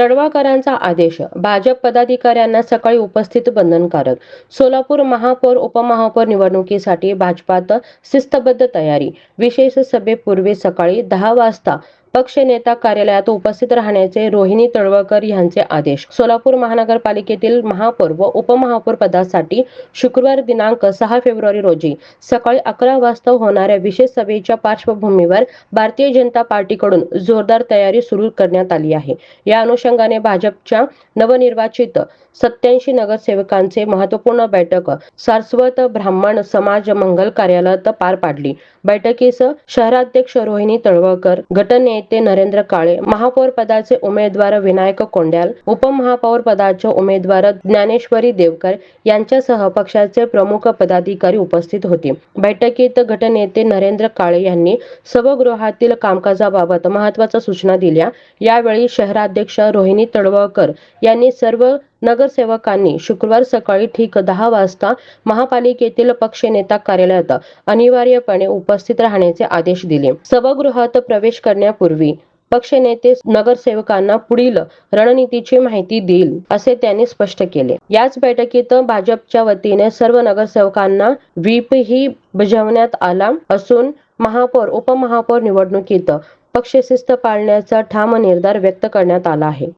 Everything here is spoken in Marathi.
तडवाकरांचा आदेश भाजप पदाधिकाऱ्यांना सकाळी उपस्थित बंधनकारक. सोलापूर महापौर उपमहापौर निवडणुकीसाठी भाजपात शिस्तबद्ध तयारी. विशेष सभेपूर्वी सकाळी दहा वाजता पक्ष नेता कार्यालयात उपस्थित राहण्याचे रोहिणी तळवळकर यांचे आदेश. सोलापूर महानगरपालिकेतील महापौर व उपमहापौर पदासाठी शुक्रवार दिनांक सहा फेब्रुवारी रोजी सकाळी अकरा वाजता होणाऱ्या विशेष सभेच्या पार्श्वभूमीवर भारतीय जनता पार्टीकडून जोरदार तयारी सुरू करण्यात आली आहे. या अनुषंगाने भाजपच्या नवनिर्वाचित सत्याऐंशी नगरसेवकांचे महत्त्वपूर्ण बैठक सारस्वत ब्राह्मण समाज मंगल कार्यालयात पार पाडली. बैठकीस शहराध्यक्ष रोहिणी तळवळकर नेते नरेंद्र काळे महापौर पदाचे उमेदवार विनायक कोंड्याल उपमहापौर पदाचे उमेदवार ज्ञानेश्वरी देवकर यांच्यासह पक्षाचे प्रमुख पदाधिकारी उपस्थित होते. बैठकीत गटनेते नरेंद्र काळे यांनी सभागृहातील कामकाजाबाबत महत्त्वाच्या सूचना दिल्या. यावेळी शहराध्यक्ष रोहिणी तळवळकर यांनी सर्व नगरसेवकांनी शुक्रवार सकाळी ठीक दहा वाजता महापालिकेतील पक्षनेता कार्यालयात अनिवार्यपणे उपस्थित राहण्याचे आदेश दिले. सभागृहात प्रवेश करण्यापूर्वी पक्षनेते नगरसेवकांना पुढील रणनीतीची माहिती देईल असे त्यांनी स्पष्ट केले. याच बैठकीत भाजपच्या वतीने सर्व नगरसेवकांना व्हीप ही बजावण्यात आला असून महापौर उपमहापौर निवडणुकीत पक्षशिस्त पाळण्याचा ठाम निर्धार व्यक्त करण्यात आला आहे.